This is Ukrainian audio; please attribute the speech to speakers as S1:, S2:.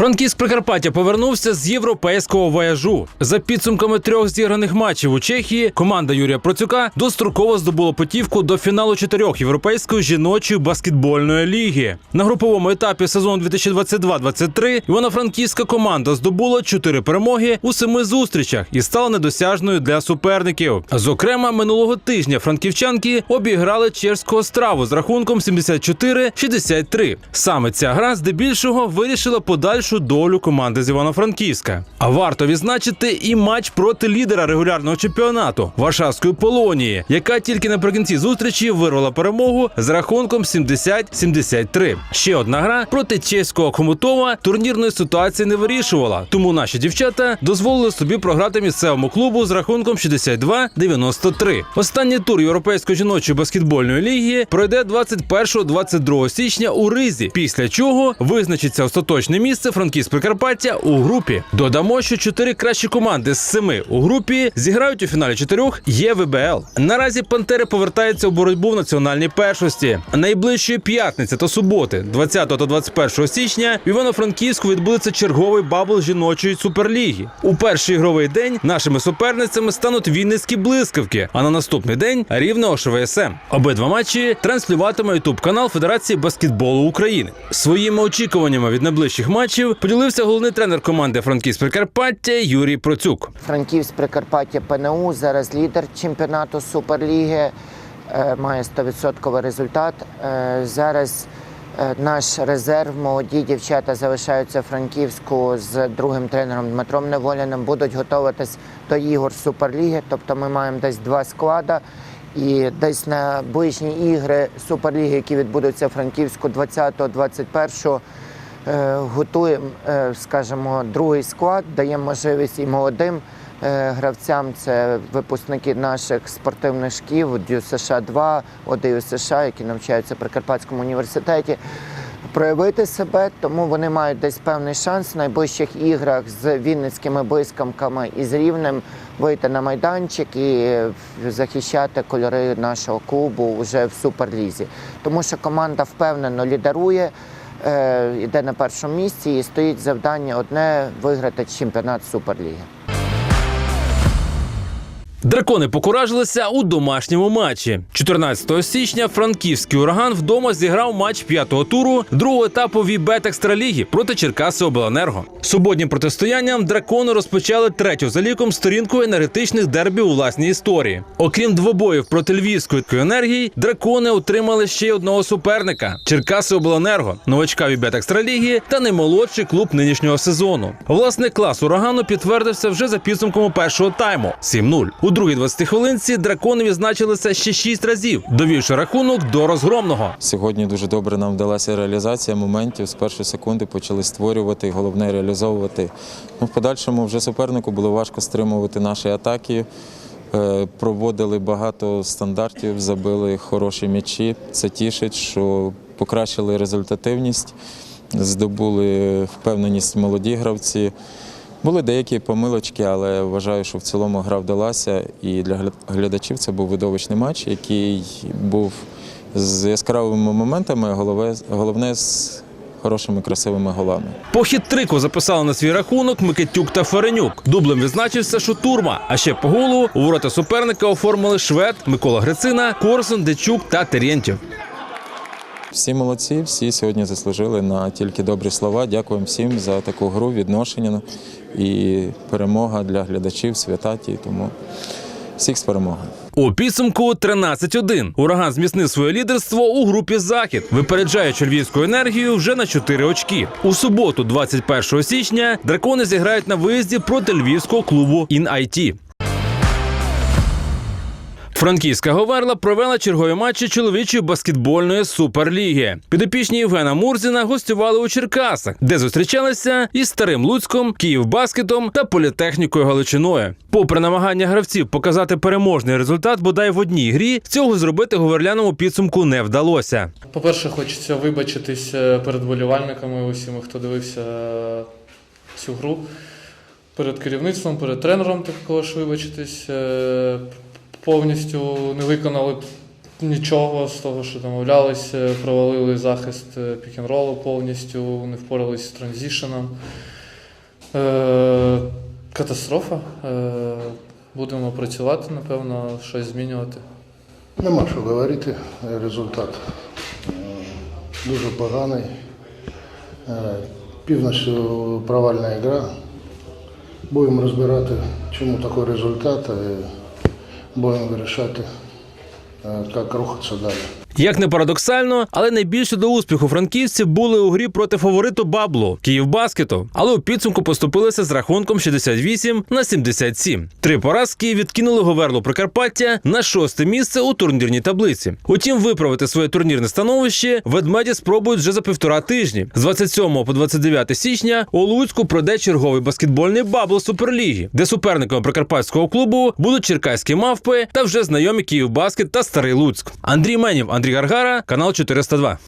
S1: Франківськ Прикарпаття повернувся з європейського вояжу. За підсумками трьох зіграних матчів у Чехії команда Юрія Процюка достроково здобула путівку до фіналу чотирьох європейської жіночої баскетбольної ліги. На груповому етапі сезону 2022-23 івано-франківська команда здобула чотири перемоги у семи зустрічах і стала недосяжною для суперників. Зокрема, минулого тижня франківчанки обіграли чешську остраву з рахунком 74-63. Саме ця гра здебільшого вирішила подальшу долю команди з Івано-Франківська. А варто відзначити і матч проти лідера регулярного чемпіонату Варшавської Полонії, яка тільки наприкінці зустрічі вирвала перемогу з рахунком 70-73. Ще одна гра проти чеського Хомутова турнірної ситуації не вирішувала, тому наші дівчата дозволили собі програти місцевому клубу з рахунком 62-93. Останній тур європейської жіночої баскетбольної ліги пройде 21-22 січня у Ризі, після чого визначиться остаточне місце Франківськ Прикарпаття у групі. Додамо, що чотири кращі команди з семи у групі зіграють у фіналі чотирьох ЄВБЛ. Наразі Пантери повертаються у боротьбу в національній першості. Найближчої п'ятниці та суботи, 20 та 21 січня, в Івано-Франківську відбудеться черговий бабл жіночої суперліги. У перший ігровий день нашими суперницями стануть Вінницькі блискавки, а на наступний день рівне ОШВСМ. Обидва матчі транслюватиме ютуб канал Федерації баскетболу України. Своїми очікуваннями від найближчих матчів поділився головний тренер команди Франківськ Прикарпаття Юрій Процюк.
S2: Франківськ Прикарпаття ПНУ зараз лідер чемпіонату Суперліги, е, має 100% результат. Е, Зараз е, наш резерв, молоді дівчата залишаються в Франківську з другим тренером Дмитром Неволяним, будуть готуватись до ігор Суперліги. Тобто ми маємо десь два склади. І десь на ближні ігри Суперліги, які відбудуться в Франківську 20-21 Е, готуємо, е, скажімо, другий склад, даємо можливість і молодим е, гравцям, це випускники наших спортивних шкіл, ДЮ США 2, ОДЮ США, які навчаються в Прикарпатському університеті. Проявити себе, тому вони мають десь певний шанс в найближчих іграх з вінницькими блискамками і з рівнем вийти на майданчик і захищати кольори нашого клубу вже в суперлізі. Тому що команда впевнено лідерує е, йде на першому місці і стоїть завдання одне виграти чемпіонат Суперліги.
S1: Дракони покуражилися у домашньому матчі. 14 січня франківський ураган вдома зіграв матч п'ятого туру другого етапу Вібет Екстраліги проти Черкаси Обленерго. Суботнім протистоянням дракони розпочали третю за ліком сторінку енергетичних дербів у власній історії. Окрім двобоїв проти львівської енергії, дракони отримали ще й одного суперника Черкаси Обленерго, новачка Вібет Екстраліги та наймолодший клуб нинішнього сезону. Власне клас урагану підтвердився вже за підсумками першого тайму 7-0. У другій 20 хвилинці дракони відзначилися ще 6 разів, довівши рахунок до розгромного.
S3: Сьогодні дуже добре нам вдалася реалізація моментів. З першої секунди почали створювати, головне реалізовувати. Ну, в подальшому вже супернику було важко стримувати наші атаки. Е, Проводили багато стандартів, забили хороші м'ячі. Це тішить, що покращили результативність, здобули впевненість молоді гравці. Були деякі помилочки, але вважаю, що в цілому гра вдалася. І для гля- глядачів це був видовищний матч, який був з яскравими моментами, головне з хорошими красивими голами.
S1: По хіт-трику записали на свій рахунок Микитюк та Ференюк. Дублем відзначився Шутурма. А ще по голу у ворота суперника оформили Швед, Микола Грицина, Корсун, Дечук та Терєнтів.
S3: Всі молодці, всі сьогодні заслужили на тільки добрі слова. Дякуємо всім за таку гру, відношення і перемога для глядачів, свята ті. Тому всіх з перемогою.
S1: У підсумку 13-1. Ураган зміцнив своє лідерство у групі Захід, випереджаючи львівську енергію вже на 4 очки. У суботу, 21 січня, дракони зіграють на виїзді проти львівського клубу «Ін-Айті». Франківська Говерла провела чергові матчі чоловічої баскетбольної суперліги. Підопічні Євгена Мурзіна гостювали у Черкасах, де зустрічалися із старим Луцьком, Київбаскетом та політехнікою Галичиною. Попри намагання гравців показати переможний результат, бодай в одній грі цього зробити говерляному підсумку не вдалося.
S4: По-перше, хочеться вибачитись е, перед болівальниками, усіма, хто дивився е, цю гру. Перед керівництвом, перед тренером також вибачитись. Повністю не виконали нічого з того, що домовлялися, провалили захист е, пік-н-ролу повністю, не впоралися з транзішеном. Е, катастрофа. Е, будемо працювати, напевно, щось змінювати.
S5: Нема що говорити, результат дуже поганий. Повністю провальна гра. Будемо розбирати, чому такий результат, будемо вирішати, е, як рухатися далі.
S1: Як не парадоксально, але найбільше до успіху франківці були у грі проти фавориту Баблу Київбаскету, але у підсумку поступилися з рахунком 68 на 77. Три поразки відкинули Говерлу Прикарпаття на шосте місце у турнірній таблиці. Утім, виправити своє турнірне становище ведмеді спробують вже за півтора тижні. З 27 по 29 січня у Луцьку пройде черговий баскетбольний бабл Суперліги, де суперниками прикарпатського клубу будуть черкаські мавпи та вже знайомі Київбаскет та Старий Луцьк. Андрій Менів, Андрій Гаргара, канал 402.